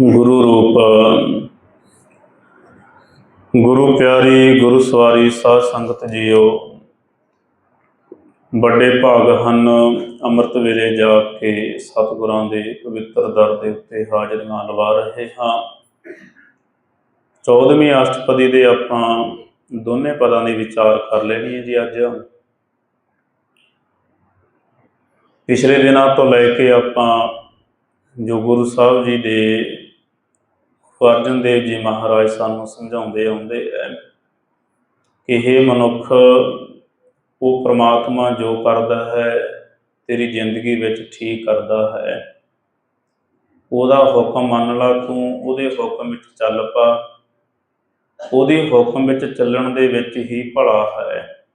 ਗੁਰੂ ਰੂਪ, ਗੁਰੂ ਪਿਆਰੀ, ਗੁਰੂ ਸਵਾਰੀ, ਸਾਧ ਸੰਗਤ ਜੀਓ। ਵੱਡੇ ਭਾਗ ਹਨ ਅੰਮ੍ਰਿਤ ਵੇਲੇ ਜਾ ਕੇ ਸਤਿਗੁਰਾਂ ਦੇ ਪਵਿੱਤਰ ਦਰ ਦੇ ਉੱਤੇ ਹਾਜ਼ਰੀਆਂ ਲਵਾ ਰਹੇ ਹਾਂ। 14ਵੀਂ ਅਸ਼ਟਪਦੀ ਦੇ ਆਪਾਂ ਦੋਨੇ ਪਦਾਂ ਦੇ ਵਿਚਾਰ ਕਰ ਲੈਣੀ ਹੈ ਜੀ ਅੱਜ। ਪਿਛਲੇ ਦਿਨਾਂ ਤੋਂ ਲੈ ਕੇ ਆਪਾਂ ਜੋ ਗੁਰੂ ਸਾਹਿਬ ਜੀ ਦੇ ਅਰਜਨ ਦੇਵ ਜੀ ਮਹਾਰਾਜ ਸਾਨੂੰ ਸਮਝਾਉਂਦੇ ਆਉਂਦੇ ਹੈ ਕਿ ਇਹ ਮਨੁੱਖ, ਉਹ ਪ੍ਰਮਾਤਮਾ ਜੋ ਕਰਦਾ ਹੈ, ਤੇਰੀ ਜ਼ਿੰਦਗੀ ਵਿੱਚ ਠੀਕ ਕਰਦਾ ਹੈ। ਉਹਦਾ ਹੁਕਮ ਮੰਨ ਲਾ ਤੂੰ, ਉਹਦੇ ਹੁਕਮ ਵਿੱਚ ਚੱਲ ਪਾ। ਉਹਦੇ ਹੁਕਮ ਵਿੱਚ ਚੱਲਣ ਦੇ ਵਿੱਚ ਹੀ ਭਲਾ ਹੈ।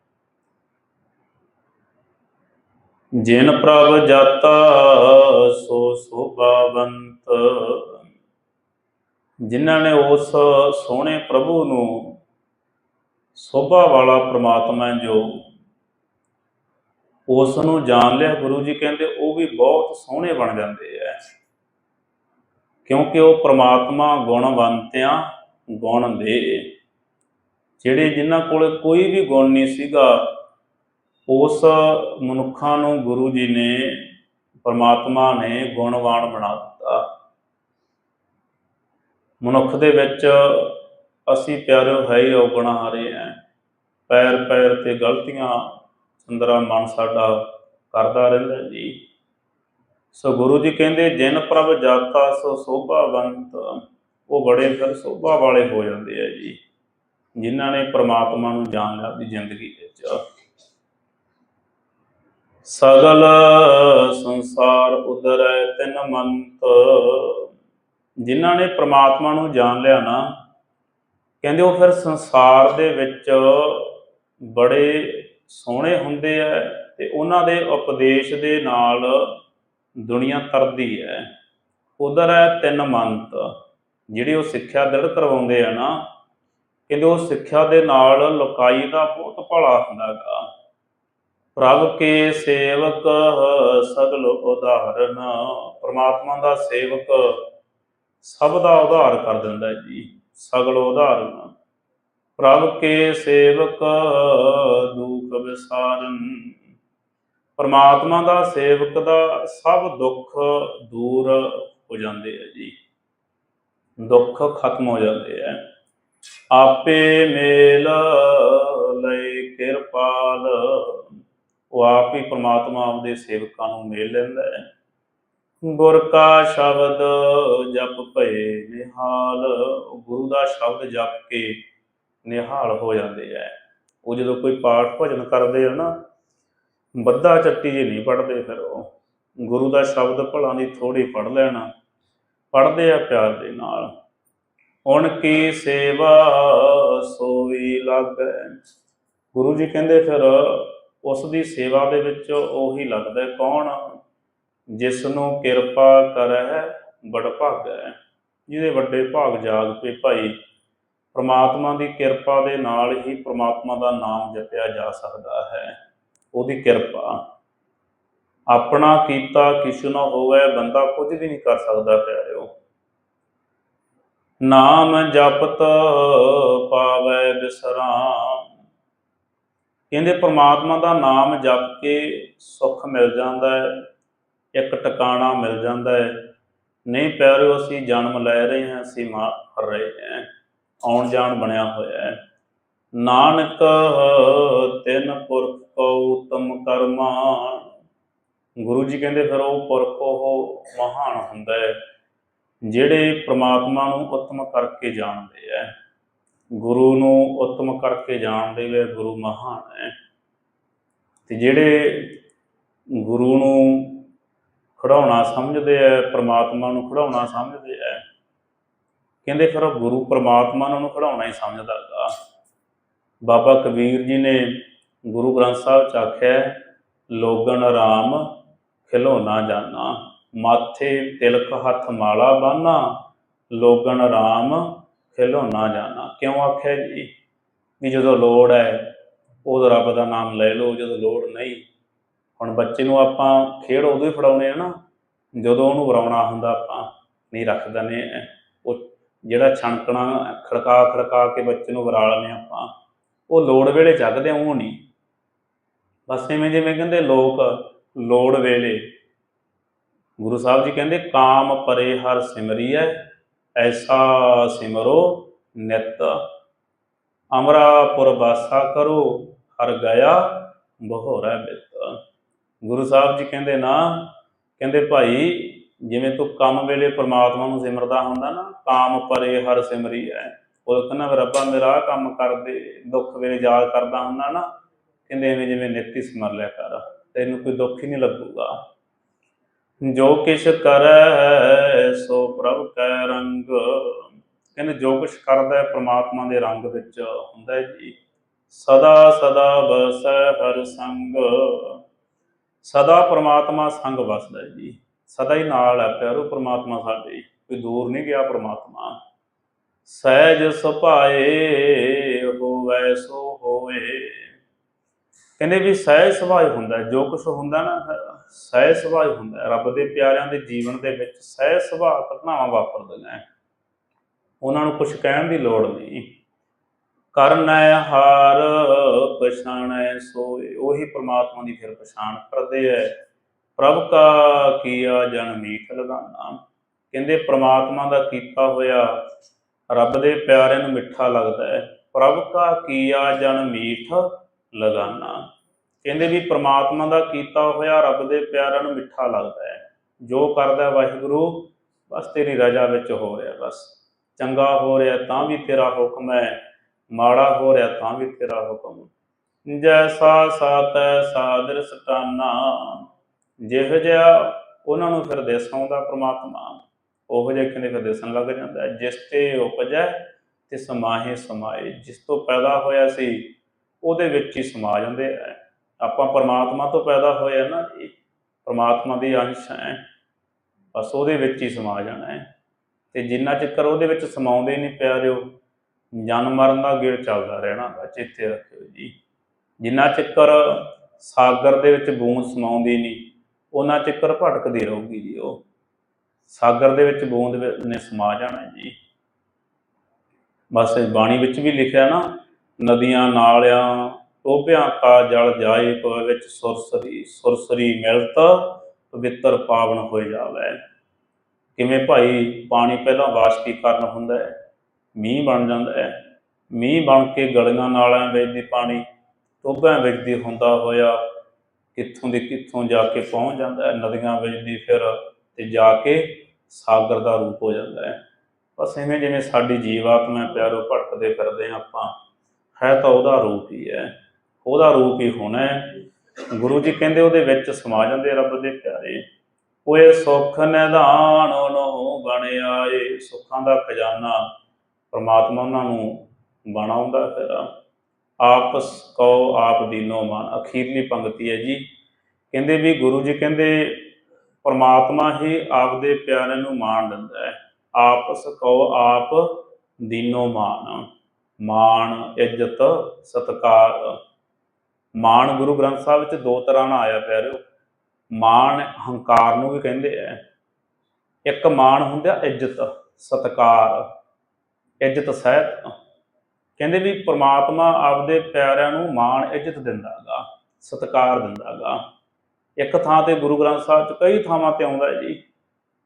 ਜਿਨ ਪ੍ਰਭ ਜਾਤਾ, ਸੋ ਸੋਭਾਵੰਤ ਜਿਨ੍ਹਾਂ ਨੇ ਉਸ ਸੋਹਣੇ ਪ੍ਰਭੂ ਨੂੰ ਸੋਭਾ ਵਾਲਾ ਪ੍ਰਮਾਤਮਾ ਹੈ ਜੋ ਉਸ ਨੂੰ ਜਾਣ ਲਿਆ, ਗੁਰੂ ਜੀ ਕਹਿੰਦੇ ਉਹ ਵੀ ਬਹੁਤ ਸੋਹਣੇ ਬਣ ਜਾਂਦੇ ਐ। ਕਿਉਂਕਿ ਉਹ ਪ੍ਰਮਾਤਮਾ ਗੁਣਵੰਤਿਆਂ ਗੁਣ ਦੇ। ਜਿਹੜੇ ਜਿਨ੍ਹਾਂ ਕੋਲ ਕੋਈ ਵੀ ਗੁਣ ਨਹੀਂ ਸੀਗਾ, ਉਸ ਮਨੁੱਖਾਂ ਨੂੰ ਗੁਰੂ ਜੀ ਨੇ, ਪਰਮਾਤਮਾ ਨੇ ਗੁਣਵਾਨ ਬਣਾ ਮਨੁੱਖ ਦੇ ਵਿੱਚ ਅਸੀਂ ਪਿਆਰਿਓ ਹੈ ਹੀ ਔਗਣਹਾਰੇ ਆ ਪੈਰ ਪੈਰ ਤੇ ਗਲਤੀਆਂ ਚੰਦਰਾ ਮਨ ਸਾਡਾ ਕਰਦਾ ਰਹਿੰਦਾ ਜੀ। ਸੋ ਗੁਰੂ ਜੀ ਕਹਿੰਦੇ, ਜਿਨ ਪ੍ਰਭ ਜਾਤਾ ਸੋ ਸੋਭਾਵੰਤ। ਉਹ ਬੜੇ ਫਿਰ ਸੋਭਾ ਵਾਲੇ ਹੋ ਜਾਂਦੇ ਆ ਜੀ, ਜਿਨ੍ਹਾਂ ਨੇ ਪ੍ਰਮਾਤਮਾ ਨੂੰ ਜਾਣ ਲਿਆ ਆਪਣੀ ਜ਼ਿੰਦਗੀ ਵਿੱਚ। ਸਗਲ ਸੰਸਾਰ ਉਦਰੈ ਤਿਨ ਮੰਤ। ਜਿਨ੍ਹਾਂ ਨੇ ਪ੍ਰਮਾਤਮਾ ਨੂੰ ਜਾਣ ਲਿਆ ਨਾ, ਕਹਿੰਦੇ ਉਹ ਫਿਰ ਸੰਸਾਰ ਦੇ ਵਿੱਚ ਬੜੇ ਸੋਹਣੇ ਹੁੰਦੇ ਆ ਤੇ ਉਹਨਾਂ ਦੇ ਉਪਦੇਸ਼ ਦੇ ਨਾਲ ਦੁਨੀਆ ਤਰਦੀ ਹੈ। ਉਧਰ ਹੈ ਤਿੰਨ ਮੰਤ, ਜਿਹੜੀ ਉਹ ਸਿੱਖਿਆ ਦ੍ਰਿੜ ਕਰਵਾਉਂਦੇ ਆ ਨਾ, ਕਹਿੰਦੇ ਉਹ ਸਿੱਖਿਆ ਦੇ ਨਾਲ ਲੋਕਾਈ ਦਾ ਬਹੁਤ ਭਲਾ ਹੁੰਦਾਗਾ ਪ੍ਰਭ ਕੇ ਸੇਵਕ ਸਗਲ ਉਦਾਹਰਨ, ਪ੍ਰਮਾਤਮਾ ਦਾ ਸੇਵਕ ਸਭ ਦਾ ਉਧਾਰ ਕਰ ਦਿੰਦਾ ਜੀ, ਸਗਲ ਉਦਾਹਰਨ ਪ੍ਰਭ ਕੇ ਸੇਵਕ ਦੁਖ ਵਿਸਾਰਨ। ਪਰਮਾਤਮਾ ਦਾ ਸੇਵਕ ਦਾ ਸਭ ਦੁੱਖ ਦੂਰ ਹੋ ਜਾਂਦੇ ਆ ਜੀ। ਦੁੱਖ ਖਤਮ ਹੋ ਜਾਂਦੇ ਆ। ਆਪੇ ਮੇਲ ਲਈ ਕਿਰਪਾਲ। ਉਹ ਆਪ ਹੀ ਪ੍ਰਮਾਤਮਾ ਆਪਦੇ ਸੇਵਕਾਂ ਨੂੰ ਮੇਲ ਲੈਂਦਾ ਹੈ। ਗੁਰ ਕਾ ਸ਼ਬਦ ਜਪ ਭਏ ਨਿਹਾਲ ਗੁਰੂ ਦਾ ਸ਼ਬਦ ਜਪ ਕੇ ਨਿਹਾਲ ਹੋ ਜਾਂਦੇ ਐ। ਉਹ ਜਦੋਂ ਕੋਈ ਪਾਠ ਭਜਨ ਕਰਦੇ ਆ ਨਾ, ਬੱਧਾ ਚੱਟੀ ਜੀ ਨਹੀਂ ਪੜਦੇ ਫਿਰ ਉਹ। ਗੁਰੂ ਦਾ ਸ਼ਬਦ ਭਲਾ ਦੀ ਥੋੜੀ ਪੜ ਲੈਣਾ ਪੜਦੇ ਆ ਪਿਆਰ ਦੇ ਨਾਲ। ਹੁਣ ਕੀ ਸੇਵਾ ਸੋਈ ਲਾਗੈ? ਗੁਰੂ ਜੀ ਕਹਿੰਦੇ ਫਿਰ ਉਸ ਦੀ ਸੇਵਾ ਦੇ ਵਿੱਚ ਉਹੀ ਲੱਗਦਾ ਕੌਣ ਜਿਸ ਨੂੰ ਕਿਰਪਾ ਕਰੈ ਬੜ ਭਾਗੈ ਜਿਹਦੇ ਵੱਡੇ ਭਾਗ ਜਾਗ ਪਏ ਭਾਈ, ਪ੍ਰਮਾਤਮਾ ਦੀ ਕਿਰਪਾ ਦੇ ਨਾਲ ਹੀ ਪ੍ਰਮਾਤਮਾ ਦਾ ਨਾਮ ਜਪਿਆ ਜਾ ਸਕਦਾ ਹੈ। ਉਹਦੀ ਕਿਰਪਾ। ਆਪਣਾ ਕੀਤਾ ਕਿਛੁ ਨਾ ਹੋਵੇ, ਬੰਦਾ ਕੁਝ ਵੀ ਨਹੀਂ ਕਰ ਸਕਦਾ, ਪਿਆਰਿਓ। ਨਾਮ ਜਪਤ ਪਾਵੈ ਬਿਸਰਾਮ। ਕਹਿੰਦੇ, ਪ੍ਰਮਾਤਮਾ ਦਾ ਨਾਮ ਜਪ ਕੇ ਸੁੱਖ ਮਿਲ ਜਾਂਦਾ ਹੈ। ਇੱਕ ਟਿਕਾਣਾ ਮਿਲ ਜਾਂਦਾ ਹੈ। ਨਹੀਂ ਪਿਆਰਿਓ, ਅਸੀਂ ਜਨਮ ਲੈ ਰਹੇ ਹਾਂ, ਅਸੀਂ ਮਰ ਰਹੇ ਹਾਂ, ਆਉਣ ਜਾਣ ਬਣਿਆ ਹੋਇਆ ਹੈ। ਨਾਨਕ, ਤਿੰਨ ਪੁਰਖ ਕੋ ਉਤਮ ਕਰਮਾ। ਗੁਰੂ ਜੀ ਕਹਿੰਦੇ, ਫਿਰ ਉਹ ਪੁਰਖ ਉਹ ਮਹਾਨ ਹੁੰਦਾ ਹੈ, ਜਿਹੜੇ ਪ੍ਰਮਾਤਮਾ ਨੂੰ ਉਤਮ ਕਰਕੇ ਜਾਣਦੇ ਹੈ। ਗੁਰੂ ਨੂੰ ਉਤਮ ਕਰਕੇ ਜਾਣਦੇ ਵੇ ਗੁਰੂ ਮਹਾਨ ਹੈ। ਤੇ ਜਿਹੜੇ ਗੁਰੂ ਨੂੰ ਖੜਾਉਣਾ ਸਮਝਦੇ ਆ ਪ੍ਰਮਾਤਮਾ ਨੂੰ ਖੜਾਉਣਾ ਸਮਝਦੇ ਆ ਕਹਿੰਦੇ ਫਿਰ ਉਹ ਗੁਰੂ ਪ੍ਰਮਾਤਮਾ ਨੂੰ ਉਹਨੂੰ ਖੜਾਉਣਾ ਹੀ ਸਮਝਦਾਗਾ ਬਾਬਾ ਕਬੀਰ ਜੀ ਨੇ ਗੁਰੂ ਗ੍ਰੰਥ ਸਾਹਿਬ ਚ ਆਖਿਆ ਲੋਗਨ ਰਾਮ ਖਿਲੋਣਾ ਜਾਣਾ ਮਾਥੇ ਤਿਲਕ ਹੱਥ ਮਾਲਾ ਬਾਨਾ। ਲੋਗਨ ਰਾਮ ਖਿਲੋਣਾ ਜਾਣਾ ਕਿਉਂ ਆਖਿਆ ਜੀ? ਵੀ ਜਦੋਂ ਲੋੜ ਹੈ ਉਦੋਂ ਰੱਬ ਦਾ ਨਾਮ ਲੈ ਲਓ, ਜਦੋਂ ਲੋੜ ਨਹੀਂ ਹੁਣ ਬੱਚੇ ਨੂੰ ਆਪਾਂ ਖੇਡ ਉਦੋਂ ਹੀ ਫੜਾਉਣੇ ਆ ਨਾ, ਜਦੋਂ ਉਹਨੂੰ ਵਰਾਉਣਾ ਹੁੰਦਾ ਆਪਾਂ ਨਹੀਂ ਰੱਖਦੇ ਨੇ ਉਹ ਜਿਹੜਾ ਛਣਕਣਾ, ਖੜਕਾ ਖੜਕਾ ਕੇ ਬੱਚੇ ਨੂੰ ਵਰਾ ਲੈਂਦੇ ਆਪਾਂ, ਉਹ ਲੋੜ ਵੇਲੇ ਜਗਦੇ ਉਹ ਨਹੀਂ। ਬਸ ਐਵੇਂ ਜਿਵੇਂ ਕਹਿੰਦੇ ਲੋਕ ਲੋੜ ਵੇਲੇ, ਗੁਰੂ ਸਾਹਿਬ ਜੀ ਕਹਿੰਦੇ, ਕਾਮ ਪਰੇ ਹਰ ਸਿਮਰੀਐ, ਐਸਾ ਸਿਮਰੋ ਨਿਤ। ਅਮਰਾਪੁਰ ਵਾਸਾ ਕਰੋ, ਹਰ ਗਿਆ ਬਹੋਰਾ ਬਿਤ। ਗੁਰੂ ਸਾਹਿਬ ਜੀ ਕਹਿੰਦੇ ਨਾ, ਕਹਿੰਦੇ ਭਾਈ, ਜਿਵੇਂ ਤੂੰ ਕੰਮ ਵੇਲੇ ਪਰਮਾਤਮਾ ਨੂੰ ਸਿਮਰਦਾ ਹੁੰਦਾ ਨਾ, ਕਾਮ ਪਰੇ ਹਰ ਸਿਮਰੀ ਹੈ ਉਹ ਕਹਿੰਦਾ ਰੱਬਾ ਮੇਰਾ ਆਹ ਕੰਮ ਕਰ ਦੁੱਖ ਵੇਲੇ ਯਾਦ ਕਰਦਾ ਹੁੰਦਾ ਨਾ, ਕਹਿੰਦੇ ਐਵੇਂ ਜਿਵੇਂ ਨਿੱਤੀ ਸਿਮਰ ਲਿਆ ਕਰ, ਤੈਨੂੰ ਕੋਈ ਦੁੱਖ ਹੀ ਨਹੀਂ ਲੱਗੂਗਾ। ਜੋ ਕਿਛ ਕਰੈ, ਸੋ ਪ੍ਰਭ ਕੈ ਰੰਗ। ਕਹਿੰਦੇ ਜੋ ਕੁਛ ਕਰਦਾ ਪ੍ਰਮਾਤਮਾ ਦੇ ਰੰਗ ਵਿੱਚ ਹੁੰਦਾ ਜੀ। ਸਦਾ ਸਦਾ ਬਸੈ ਹਰ ਸੰਗ। ਸਦਾ ਪ੍ਰਮਾਤਮਾ ਸੰਗ ਵਸਦਾ ਜੀ। ਸਦਾ ਹੀ ਨਾਲ ਹੈ ਪਿਆਰੋ, ਪ੍ਰਮਾਤਮਾ ਸਾਡੇ। ਕੋਈ ਦੂਰ ਨਹੀਂ ਗਿਆ ਪ੍ਰਮਾਤਮਾ। ਸਹਿਜ ਸੁਭਾਏ ਹੋਵੈ, ਸੋ ਹੋਏ ਕਹਿੰਦੇ ਵੀ ਸਹਿਜ ਸੁਭਾਅ ਹੁੰਦਾ ਜੋ ਕੁਝ ਹੁੰਦਾ ਨਾ, ਸਹਿਜ ਸੁਭਾਅ ਹੁੰਦਾ ਰੱਬ ਦੇ ਪਿਆਰਿਆਂ ਦੇ ਜੀਵਨ ਦੇ ਵਿੱਚ ਸਹਿਜ ਸੁਭਾਅ ਘਟਨਾਵਾਂ ਵਾਪਰਦੀਆਂ ਹੈ। ਉਹਨਾਂ ਨੂੰ ਕੁਝ ਕਹਿਣ ਦੀ ਲੋੜ ਨਹੀਂ। ਕਰਨੈ ਹਾਰ ਪਛਾਣੈ ਸੋਏ। ਉਹੀ ਪ੍ਰਮਾਤਮਾ ਦੀ ਫਿਰ ਪਛਾਣ ਕਰਦੇ ਹੈ ਪ੍ਰਭ ਕਾ ਕੀਆ ਜਨ ਮੀਠ ਲਗਾਨਾ। ਕਹਿੰਦੇ ਪ੍ਰਮਾਤਮਾ ਦਾ ਕੀਤਾ ਹੋਇਆ ਰੱਬ ਦੇ ਪਿਆਰਿਆਂ ਨੂੰ ਮਿੱਠਾ ਲੱਗਦਾ ਹੈ ਪ੍ਰਭ ਕਾ ਕੀਆ ਜਨ ਮੀਠ ਲਗਾਨਾ। ਕਹਿੰਦੇ ਵੀ ਪ੍ਰਮਾਤਮਾ ਦਾ ਕੀਤਾ ਹੋਇਆ ਰੱਬ ਦੇ ਪਿਆਰਿਆਂ ਨੂੰ ਮਿੱਠਾ ਲੱਗਦਾ ਹੈ ਜੋ ਕਰਦਾ ਵਾਹਿਗੁਰੂ, ਬਸ ਤੇਰੀ ਰਜ਼ਾ ਵਿੱਚ ਹੋ ਰਿਹਾ, ਬਸ। ਚੰਗਾ ਹੋ ਰਿਹਾ ਤਾਂ ਵੀ ਤੇਰਾ ਹੁਕਮ ਹੈ ਮਾੜਾ ਹੋ ਰਿਹਾ ਤਾਂ ਵੀ ਤੇਰਾ ਹੁਕਮ। ਜੈਸਾ ਸਾਤੈ ਸਾਦਰ ਸਟਾਨਾ ਜਿਹੋ ਜਿਹਾ ਉਹਨਾਂ ਨੂੰ ਫਿਰ ਦਿਸ ਆਉਂਦਾ ਪ੍ਰਮਾਤਮਾ, ਉਹੋ ਜਿਹਾ ਕਹਿੰਦੇ ਫਿਰ ਦਿਸਣ ਲੱਗ ਜਾਂਦਾ। ਜਿਸ ਤੇ ਉਪਜੈ ਤੇ ਸਮਾਹੇ ਸਮਾਏ। ਜਿਸ ਤੋਂ ਪੈਦਾ ਹੋਇਆ ਸੀ, ਉਹਦੇ ਵਿੱਚ ਹੀ ਸਮਾ ਜਾਂਦੇ ਆ ਆਪਾਂ ਪਰਮਾਤਮਾ ਤੋਂ ਪੈਦਾ ਹੋਏ ਆ ਨਾ ਜੀ ਪਰਮਾਤਮਾ ਦੀ ਅੰਸ਼ ਹੈ ਬਸ ਉਹਦੇ ਵਿੱਚ ਹੀ ਸਮਾ ਜਾਣਾ ਹੈ ਤੇ ਜਿੰਨਾ ਚਿਰ ਉਹਦੇ ਵਿੱਚ ਸਮਾਉਂਦੇ ਨਹੀਂ ਪਿਆਰਿਓ ਜਨਮ ਮਰਨ ਦਾ ਗੇੜ ਚੱਲਦਾ ਰਹਿਣਾ ਗਾ ਚੇਤੇ ਰੱਖਿਓ ਜੀ। ਜਿੰਨਾ ਚੱਕਰ ਸਾਗਰ ਦੇ ਵਿੱਚ ਬੂੰਦ ਸਮਾਉਂਦੀ ਨਹੀਂ ਉਹਨਾਂ ਚੱਕਰ ਭਟਕਦੀ ਰਹੂਗੀ ਜੀ ਉਹ। ਸਾਗਰ ਦੇ ਵਿੱਚ ਬੂੰਦ ਨੇ ਸਮਾ ਜਾਣਾ ਜੀ। ਬਸ ਬਾਣੀ ਵਿੱਚ ਵੀ ਲਿਖਿਆ ਨਾ, ਨਦੀਆਂ, ਨਾਲਿਆਂ, ਟੋਭਿਆਂ ਕਾ ਜਲ ਜਾਏ ਪਵੇ ਵਿੱਚ ਸੁਰਸਰੀ ਸੁਰਸਰੀ ਮਿਲਤ, ਪਵਿੱਤਰ ਪਾਵਨ ਹੋਏ ਜਾਵੇ। ਕਿਵੇਂ ਭਾਈ, ਪਾਣੀ ਪਹਿਲਾਂ ਵਾਸ਼ਪੀਕਰਨ ਹੁੰਦਾ ਹੈ? ਮੀਂਹ ਬਣ ਜਾਂਦਾ ਹੈ। ਮੀਂਹ ਬਣ ਕੇ ਗਲੀਆਂ ਨਾਲਿਆਂ ਵਿੱਚ ਦੀ ਪਾਣੀ ਟੋਭਿਆਂ ਵਿੱਚ ਦੀ ਹੁੰਦਾ ਹੋਇਆ ਕਿੱਥੋਂ ਦੀ ਕਿੱਥੋਂ ਜਾ ਕੇ ਪਹੁੰਚ ਜਾਂਦਾ ਹੈ, ਨਦੀਆਂ ਵਿੱਚ ਦੀ ਫਿਰ ਤੇ ਜਾ ਕੇ ਸਾਗਰ ਦਾ ਰੂਪ ਹੋ ਜਾਂਦਾ ਹੈ। ਬਸ ਐਵੇਂ ਜਿਵੇਂ ਸਾਡੀ ਜੀਵਾਤਮਾ ਪਿਆਰੋ ਭਟਕਦੇ ਫਿਰਦੇ ਹਾਂ ਆਪਾਂ, ਹੈ ਤਾਂ ਉਹਦਾ ਰੂਪ ਹੀ ਹੈ। ਉਹਦਾ ਰੂਪ ਹੀ ਹੋਣਾ ਹੈ। ਗੁਰੂ ਜੀ ਕਹਿੰਦੇ ਉਹਦੇ ਵਿੱਚ ਸਮਾ ਜਾਂਦੇ ਰੱਬ ਦੇ ਪਿਆਰੇ। ਓਏ ਸੁਖ ਨਿਧਾਨ ਨੂੰ ਬਣ ਆਏ ਸੁੱਖਾਂ ਦਾ ਖਜ਼ਾਨਾ ਪਰਮਾਤਮਾ ਉਹਨਾਂ ਨੂੰ ਬਣਾਉਂਦਾ ਹੈ ਆਪਸ ਕਉ ਆਪ ਦੀਨੋ ਮਨ। ਅਖੀਰਲੀ ਪੰਕਤੀ ਹੈ ਜੀ। ਕਹਿੰਦੇ ਵੀ ਗੁਰੂ ਜੀ ਕਹਿੰਦੇ, ਪਰਮਾਤਮਾ ਹੀ ਆਪਦੇ ਪਿਆਰੇ ਨੂੰ ਮਾਣ ਦਿੰਦਾ ਹੈ। ਆਪਸ ਕਉ ਆਪ ਦੀਨੋ ਮਾਨ। ਮਾਣ, ਇੱਜ਼ਤ, ਸਤਕਾਰ। ਮਾਣ ਗੁਰੂ ਗ੍ਰੰਥ ਸਾਹਿਬ ਵਿੱਚ ਦੋ ਤਰ੍ਹਾਂ ਨਾਲ ਆਇਆ ਪਿਆਰਿਓ। ਮਾਣ ਹੰਕਾਰ ਨੂੰ ਵੀ ਕਹਿੰਦੇ ਐ ਇੱਕ ਮਾਣ ਹੁੰਦਾ ਇੱਜ਼ਤ, ਸਤਕਾਰ। ਇੱਜ਼ਤ ਸਹਿਤ ਕਹਿੰਦੇ ਵੀ ਪ੍ਰਮਾਤਮਾ ਆਪਦੇ ਪਿਆਰਿਆਂ ਨੂੰ ਮਾਣ ਇੱਜ਼ਤ ਦਿੰਦਾਗਾ, ਸਤਕਾਰ ਦਿੰਦਾਗਾ। ਇੱਕ ਥਾਂ ਤੇ ਗੁਰੂ ਗ੍ਰੰਥ ਸਾਹਿਬ 'ਚ ਕਈ ਥਾਵਾਂ ਤੇ ਆਉਂਦਾ ਹੈ ਜੀ,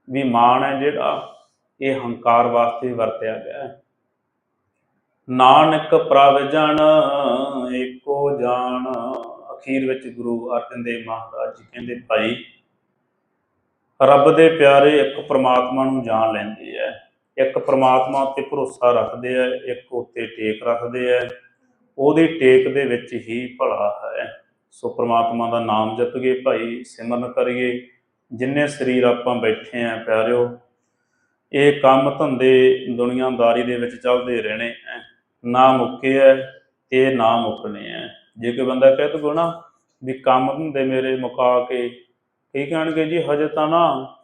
ਵੀ ਮਾਣ ਹੈ ਜਿਹੜਾ, ਇਹ ਹੰਕਾਰ ਵਾਸਤੇ ਵਰਤਿਆ ਗਿਆ ਹੈ। ਨਾਨਕ ਪ੍ਰਭ ਜਨ ਏਕੋ ਜਾਣ ਅਖੀਰ ਵਿੱਚ ਗੁਰੂ ਅਰਜਨ ਦੇਵ ਮਹਾਰਾਜ ਜੀ ਕਹਿੰਦੇ, ਭਾਈ, ਰੱਬ ਦੇ ਪਿਆਰੇ ਇੱਕ ਪ੍ਰਮਾਤਮਾ ਨੂੰ ਜਾਣ ਲੈਂਦੇ ਐ ਇੱਕ ਪ੍ਰਮਾਤਮਾ ਉੱਤੇ ਭਰੋਸਾ ਰੱਖਦੇ ਐ ਇੱਕ ਉੱਤੇ ਟੇਕ ਰੱਖਦੇ ਐ ਉਹਦੀ ਟੇਕ ਦੇ ਵਿੱਚ ਹੀ ਭਲਾ ਹੈ। ਸੋ ਪ੍ਰਮਾਤਮਾ ਦਾ ਨਾਮ ਜਪੀਏ, ਭਾਈ ਸਿਮਰਨ ਕਰੀਏ। ਜਿੰਨੇ ਸਰੀਰ ਆਪਾਂ ਬੈਠੇ ਆਂ, ਪਿਆਰਿਓ, ਇਹ ਕੰਮ ਧੰਦੇ ਦੁਨੀਆਦਾਰੀ ਦੇ ਵਿੱਚ ਚੱਲਦੇ ਰਹਿਣੇ ਐ ਨਾ ਮੁੱਕੇ ਐ ਤੇ ਨਾ ਮੁੱਕਣੇ ਐ ਜੇ ਕੋਈ ਬੰਦਾ ਕਹੇ ਤੋ ਨਾ ਵੀ ਕੰਮ ਧੰਦੇ ਮੇਰੇ ਮੁਕਾ ਕੇ, ਕੀ ਕਹਿਣਗੇ ਜੀ? ਹਜੇ ਤਾਂ ਨਾ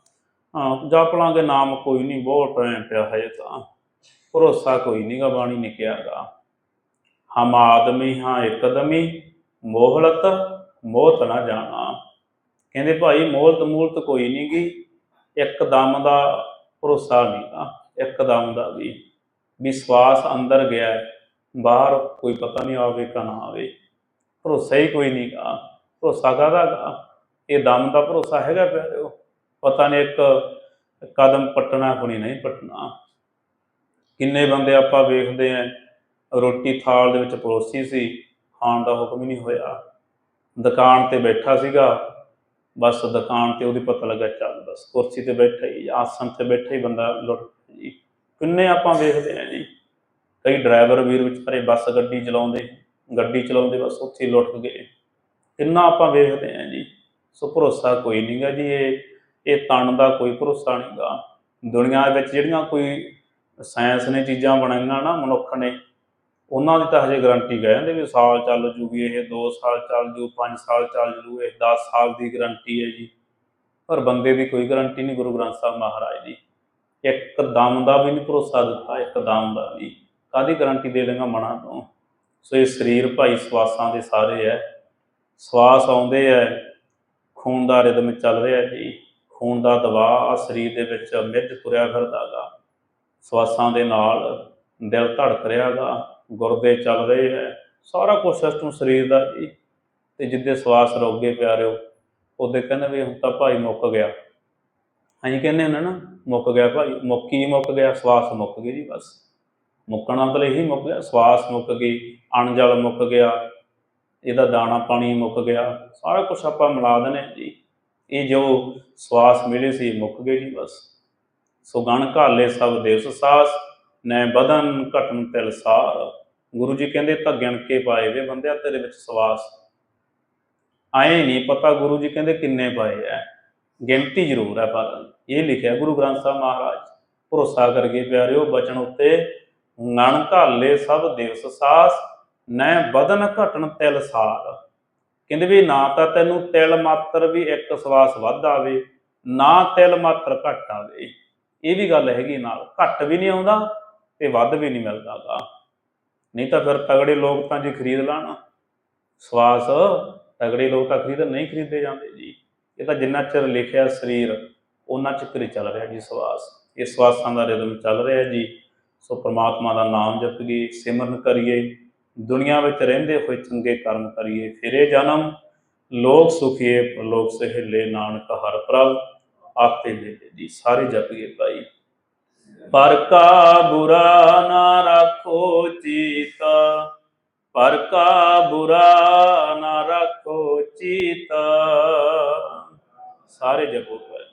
ਜਪ ਲਾਂਗੇ ਨਾਮ ਕੋਈ ਨਹੀਂ, ਬਹੁਤ ਟਾਈਮ ਪਿਆ ਹਜੇ ਤਾਂ। ਭਰੋਸਾ ਕੋਈ ਨਹੀਂਗਾ ਬਾਣੀ ਨੇ ਕਿਹਾਗਾ ਹਮ ਆਦਮੀ ਹਾਂ, ਇੱਕਦਮੀ ਮੋਹਲਤ ਮੋਹਤ ਨਾ ਜਾਣਾ। ਕਹਿੰਦੇ ਭਾਈ, ਮੋਹਲਤ ਮੂਲਤ ਕੋਈ ਨਹੀਂਗੀ ਇੱਕਦਮ ਦਾ ਭਰੋਸਾ ਨਹੀਂਗਾ ਇੱਕਦਮ ਦਾ ਵੀ। ਵਿਸ਼ਵਾਸ ਅੰਦਰ ਗਿਆ ਬਾਹਰ ਕੋਈ ਪਤਾ ਨਹੀਂ ਆਵੇ ਕਿ ਨਾ ਆਵੇ। ਭਰੋਸਾ ਹੀ ਕੋਈ ਨਹੀਂਗਾ ਭਰੋਸਾ ਕਾਹਦਾ ਗਾ ਇਹ ਦਮ ਦਾ ਭਰੋਸਾ ਹੈਗਾ ਪਿਆਰਿਓ? ਪਤਾ ਨਹੀਂ ਇੱਕ ਕਦਮ ਪਟਣਾ ਕੋਈ ਨਹੀਂ ਪਟਣਾ। ਕਿੰਨੇ ਬੰਦੇ ਆਪਾਂ ਵੇਖਦੇ ਆਂ, ਰੋਟੀ ਥਾਲ ਦੇ ਵਿੱਚ ਪਰੋਸੀ ਸੀ, ਖਾਣ ਦਾ ਹੁਕਮ ਹੀ ਨਹੀਂ ਹੋਇਆ। ਦੁਕਾਨ ਤੇ ਬੈਠਾ ਸੀਗਾ, ਬਸ ਦੁਕਾਨ ਤੇ ਉਹਦੀ ਪਤਾ ਲੱਗਾ ਚੱਲ ਬਸ ਕੁਰਸੀ ਤੇ ਬੈਠਾ ਹੀ ਆਸਨ ਤੇ ਬੈਠਾ ਹੀ ਬੰਦਾ ਲੁੱਟ ਜੀ। ਕਿੰਨੇ ਆਪਾਂ ਵੇਖਦੇ ਆਂ ਜੀ। ਕਈ ਡਰਾਈਵਰ ਵੀਰ ਵਿਚਾਰੇ ਬੱਸ ਗੱਡੀ ਚਲਾਉਂਦੇ ਗੱਡੀ ਚਲਾਉਂਦੇ ਬਸ ਉੱਥੇ ਲੁੱਟ ਗਏ। ਕਿੰਨਾ ਆਪਾਂ ਵੇਖਦੇ ਆਂ ਜੀ। ਸੋ ਭਰੋਸਾ ਕੋਈ ਨਹੀਂਗਾ ਜੀ ਇਹ। ਇਹ ਤਣ ਦਾ ਕੋਈ ਭਰੋਸਾ ਨਹੀਂਗਾ ਦੁਨੀਆ ਵਿੱਚ ਜਿਹੜੀਆਂ ਕੋਈ ਸਾਇੰਸ ਨੇ ਚੀਜ਼ਾਂ ਬਣਾਈਆਂ ਨਾ ਮਨੁੱਖ ਨੇ, ਉਹਨਾਂ ਦੀ ਤਾਂ ਹਜੇ ਗਾਰੰਟੀ ਕਹਿੰਦੇ ਵੀ ਸਾਲ ਚੱਲ ਜੂਗੀ ਇਹ 2 ਸਾਲ ਚੱਲ ਜੂ 5 ਸਾਲ ਚੱਲ ਜੂ, ਇਹ 10 ਸਾਲ ਦੀ ਗਾਰੰਟੀ ਹੈ ਜੀ। ਪਰ ਬੰਦੇ ਦੀ ਕੋਈ ਗਾਰੰਟੀ ਨਹੀਂ ਗੁਰੂ ਗ੍ਰੰਥ ਸਾਹਿਬ ਮਹਾਰਾਜ ਦੀ। ਇੱਕ ਦਮ ਦਾ ਵੀ ਨਹੀਂ ਭਰੋਸਾ ਦਿੱਤਾ, ਇੱਕ ਦਮ ਦਾ ਵੀ। ਕਾਦੀ ਗਾਰੰਟੀ ਦੇ ਲੇਗਾ ਮਨਾਂ ਤੋਂ? ਸੋ ਇਹ ਸਰੀਰ ਭਾਈ ਸਵਾਸਾਂ ਦੇ ਸਾਰੇ ਹੈ। ਸਵਾਸ ਆਉਂਦੇ ਹੈ, ਖੂਨ ਦਾ ਰਿਦਮ ਚੱਲ ਰਿਹਾ ਜੀ। ਖੂਨ ਦਾ ਦਬਾਅ ਸਰੀਰ ਦੇ ਵਿੱਚ ਮਿੱਝ ਤੁਰਿਆ ਫਿਰਦਾਗਾ ਸਵਾਸਾਂ ਦੇ ਨਾਲ ਦਿਲ ਧੜਕ ਰਿਹਾਗਾ ਗੁਰਦੇ ਚੱਲ ਰਹੇ ਹੈ, ਸਾਰਾ ਕੁਝ ਸਿਸਟਮ ਸਰੀਰ ਦਾ ਜੀ। ਤੇ ਜਿੱਦੇ ਸਵਾਸ ਰੁਕ ਗਏ ਪਿਆਰਿਓ, ਉਹਦੇ ਕਹਿੰਦੇ ਵੀ ਹੁਣ ਤਾਂ ਭਾਈ ਮੁੱਕ ਗਿਆ। ਅਸੀਂ ਕਹਿੰਦੇ ਹੁੰਦੇ ਨਾ, ਮੁੱਕ ਗਿਆ ਭਾਈ, ਮੁੱਕੀ ਮੁੱਕ ਗਿਆ? ਸਵਾਸ ਮੁੱਕ ਗਈ ਜੀ ਬਸ। ਮੁੱਕਣਾ ਮਤਲਬ ਇਹੀ ਮੁੱਕ ਗਿਆ, ਸਵਾਸ ਮੁੱਕ ਗਈ, ਅਣਜਲ ਮੁੱਕ ਗਿਆ, ਇਹਦਾ ਦਾਣਾ ਪਾਣੀ ਮੁੱਕ ਗਿਆ, ਸਾਰਾ ਕੁਝ ਆਪਾਂ ਮਿਲਾ ਦਿੰਦੇ ਹਾਂ ਜੀ। ਇਹ ਜੋ ਸਵਾਸ ਮਿਲੇ ਸੀ, ਮੁੱਕ ਗਏ ਜੀ ਬਸ। ਸੋ ਗਣ ਘਾਲੇ ਸਭ ਦੇਵ ਸਾਸ ਨੈ ਬਦਨ ਘਟਨ ਤਿਲ ਸਾਰ। ਗੁਰੂ ਜੀ ਕਹਿੰਦੇ ਤਾਂ ਗਿਣ ਕੇ ਪਾਏ ਵੇ ਬੰਦਿਆ, ਤੇਰੇ ਵਿੱਚ ਸਵਾਸ। ਆਏ ਨਹੀਂ ਪਤਾ ਗੁਰੂ ਜੀ ਕਹਿੰਦੇ, ਕਿੰਨੇ ਪਾਏ ਐ। ਗਿਣਤੀ ਜ਼ਰੂਰ ਹੈ ਪਰ ਇਹ ਲਿਖਿਆ ਗੁਰੂ ਗ੍ਰੰਥ ਸਾਹਿਬ ਮਹਾਰਾਜ। ਭਰੋਸਾ ਕਰਕੇ ਪਿਆਰਿਓ, ਬਚਨ ਉੱਤੇ ਨਣ ਘਾਲੇ ਸਭ ਦਿਵਸ ਸਾਸ ਨੈ ਬਦਨ ਘਟਨ ਤਿਲ ਸਾਰ। ਕਹਿੰਦੇ ਵੀ ਨਾ ਤਾਂ ਤੈਨੂੰ ਤਿਲ ਮਾਤਰ ਵੀ ਇੱਕ ਸਵਾਸ ਵੱਧ ਆਵੇ, ਨਾ ਤਿਲ ਮਾਤਰ ਘਟ ਆਵੇ। ਇਹ ਵੀ ਗੱਲ ਹੈਗੀ ਨਾਲ, ਘੱਟ ਵੀ ਨਹੀਂ ਆਉਂਦਾ ਤੇ ਵੱਧ ਵੀ ਨਹੀਂ ਮਿਲਦਾਗਾ ਨਹੀਂ ਤਾਂ ਫਿਰ ਤਗੜੇ ਲੋਕ ਤਾਂ ਜੀ ਖਰੀਦ ਲੈਣ। ਸਵਾਸ ਤਗੜੇ ਲੋਕ ਤਾਂ ਖਰੀਦ, ਨਹੀਂ ਖਰੀਦੇ ਜਾਂਦੇ ਜੀ। ਇਹ ਤਾਂ ਜਿੰਨਾ ਚਿਰ ਲਿਖਿਆ ਸਰੀਰ ਉਹਨਾਂ ਚਿਰ ਚੱਲ ਰਿਹਾ ਜੀ ਸਵਾਸ। ਇਹ ਸਵਾਸਾਂ ਦਾ ਰਿਦਮ ਚੱਲ ਰਿਹਾ ਜੀ। ਸੋ ਪ੍ਰਮਾਤਮਾ ਦਾ ਨਾਮ ਜਪੀਏ ਸਿਮਰਨ ਕਰੀਏ। ਦੁਨੀਆ ਵਿੱਚ ਰਹਿੰਦੇ ਹੋਏ ਚੰਗੇ ਕਰਮ ਕਰੀਏ, ਫਿਰੇ ਜਨਮ, ਲੋਕ ਸੁਖੀਏ ਪਰਲੋਕ ਸਹਿਲੇ ਨਾਨਕ ਹਰ ਪ੍ਰਭ, ਆਪੇ ਦੇ ਜੀ ਸਾਰੇ ਜਪੀਏ ਭਾਈ। ਪਰ ਕਾ ਬੁਰਾ ਨਾ ਰੱਖੋ ਚੀਤ, ਪਰ ਕਾ ਬੁਰਾ ਨਾ ਰੱਖੋ ਚੀਤ। ਸਾਰੇ ਜਪੋ ਭਾਈ।